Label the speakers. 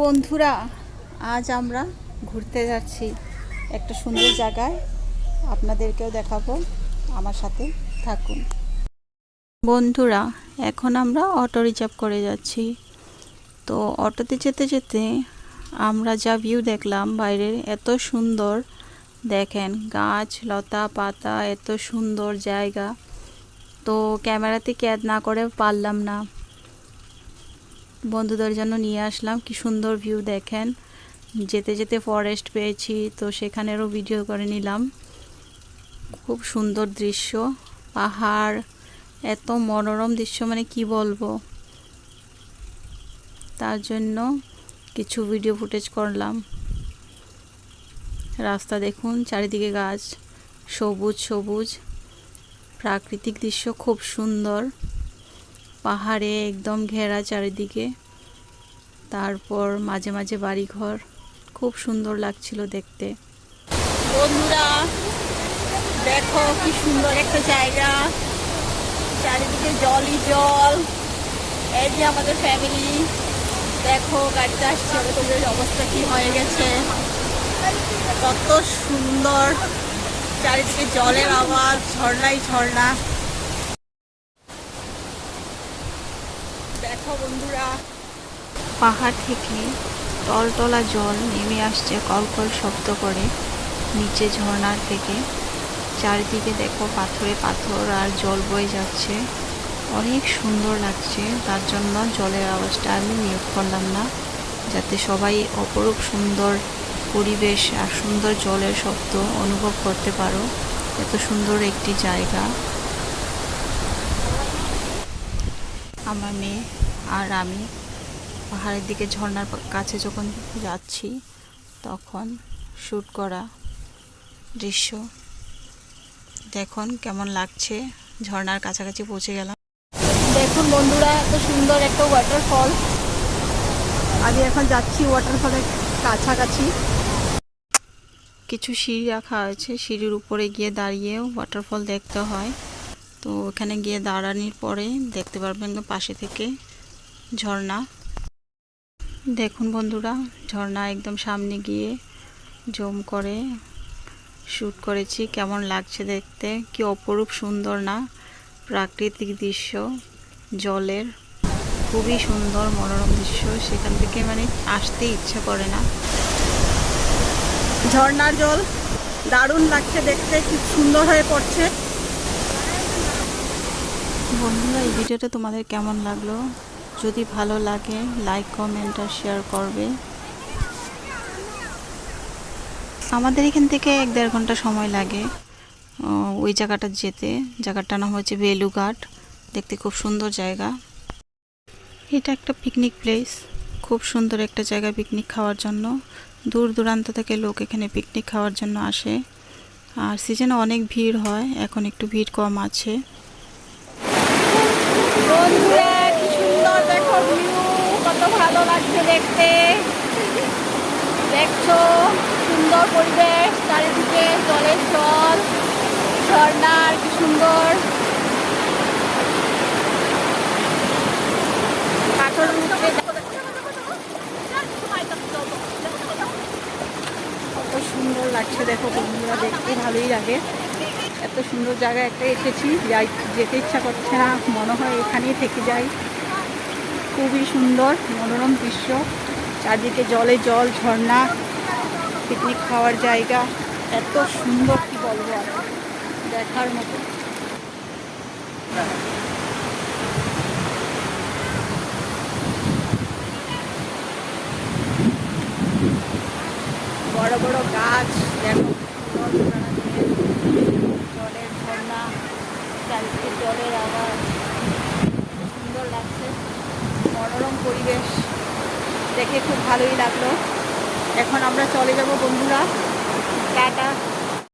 Speaker 1: বন্ধুরা, আজ আমরা ঘুরতে যাচ্ছি একটা সুন্দর জায়গায়। আপনাদেরকেও দেখাবো। আমার সাথে থাকুন। বন্ধুরা, এখন আমরা অটো রিজার্ভ করে যাচ্ছি। তো অটোতে যেতে যেতে আমরা যা ভিউ দেখলাম, বাইরের এত সুন্দর। দেখেন, গাছ, লতা, পাতা, এত সুন্দর জায়গা। তো ক্যামেরাতে ক্যাদ না করে পারলাম না। বন্ধুদের জন্য নিয়ে আসলাম। কি সুন্দর ভিউ দেখেন। যেতে যেতে ফরেস্ট পেয়েছি, তো সেখানেরও ভিডিও করে নিলাম। খুব সুন্দর দৃশ্য। পাহাড়, এত মনোরম দৃশ্য মানে কি বলব? তার জন্য কিছু ভিডিও ফুটেজ করলাম। রাস্তা দেখুন, চারিদিকে গাছ, সবুজ সবুজ। প্রাকৃতিক দৃশ্য খুব সুন্দর। পাহাড়ে একদম ঘেরা চারিদিকে। তারপর মাঝে মাঝে বাড়িঘর। খুব সুন্দর লাগছিল দেখতে। বন্ধুরা, দেখো কি সুন্দর একটা জায়গা। চারিদিকে জলই জল। এই যে আমাদের ফ্যামিলি দেখো, গাড়িতে আসছে তোদের অবস্থা কি হয়ে গেছে। কত সুন্দর। চারিদিকে জলের আওয়াজ, ঝর্ণাই ঝর্ণা। দেখো বন্ধুরা। পাহাড় থেকে টলটলা জল নেমে আসছে কলকল শব্দ করে নিচে ঝর্ণার থেকে। চারিদিকে দেখো পাথরে পাথর আর জল বয়ে যাচ্ছে। অনেক সুন্দর লাগছে, তার জন্য জলের আওয়াজটা আমি মিউট করলাম না, যাতে সবাই অপরূপ সুন্দর পরিবেশ আর সুন্দর জলের শব্দ অনুভব করতে পারো। এত সুন্দর একটি জায়গা। আমার মেয়ে আর আমি পাহাড়ের দিকে ঝর্ণার কাছে যখন যাচ্ছি তখন শ্যুট করা দৃশ্য। দেখুন কেমন লাগছে। ঝর্ণার কাছাকাছি পৌঁছে গেলাম। দেখুন বন্ধুরা এত সুন্দর একটা ওয়াটারফল আমি এখন যাচ্ছি ওয়াটারফলের কাছাকাছি। কিছু সিঁড়ি রাখা হয়েছে। সিঁড়ির উপরে গিয়ে দাঁড়িয়ে ওয়াটারফল দেখতে হয়। তো ওখানে গিয়ে দাঁড়ানির পরে দেখতে পারবেন পাশে থেকে ঝর্ণা। দেখুন বন্ধুরা, ঝর্ণা একদম সামনে গিয়ে জম করে শ্যুট করেছি। কেমন লাগছে দেখতে? কি অপরূপ সুন্দর না? প্রাকৃতিক দৃশ্য, জলের খুবই সুন্দর মনোরম দৃশ্য। সেখান থেকে মানে আসতে ইচ্ছা করে না। ঝর্ণার জল দারুণ লাগছে দেখতে, খুব সুন্দর হয়ে পড়ছে। বন্ধুরা, এই ভিডিওটা তোমাদের কেমন লাগল? যদি ভালো লাগে লাইক কমেন্ট আর শেয়ার করবে। আমাদের এখান থেকে এক দেড় ঘণ্টা সময় লাগে ওই জায়গাটা যেতে। জায়গাটার নাম হচ্ছে বেলুঘাট দেখতে খুব সুন্দর জায়গা। এটা একটা পিকনিক প্লেস খুব সুন্দর একটা জায়গা পিকনিক খাওয়ার জন্য। দূর দূরান্ত থেকে লোক এখানে পিকনিক খাওয়ার জন্য আসে। আর সিজনে অনেক ভিড় হয়, এখন একটু ভিড় কম আছে। বন্ধুরা সুন্দর দেখো কত ভালো লাগছে দেখতে। দেখছ, সুন্দর পরিবেশ, চারিদিকে জলের জল, ঝর্ণার, কি সুন্দর। পাথর কত সুন্দর লাগছে দেখো বন্ধুরা, দেখতে ভালোই লাগে। এত সুন্দর জায়গায় একটা এসেছি, যাই যেতে ইচ্ছা করছে না, মনে হয় এখানেই থেকে যাই। খুবই সুন্দর, মনোরম দৃশ্য, চারদিকে জলে জল, ঝর্ণা পিকনিক খাওয়ার জায়গা, এত সুন্দর কি বলব দেখার মতো। বড় বড় গাছ, দেখো জলের ঝর্ণা চারিদিকে জলের আওয়াজ। সুন্দর লাগছে। মনোরম পরিবেশ। দেখে খুব ভালোই লাগল। এখন আমরা চলে যাব বন্ধুরা। টাটা।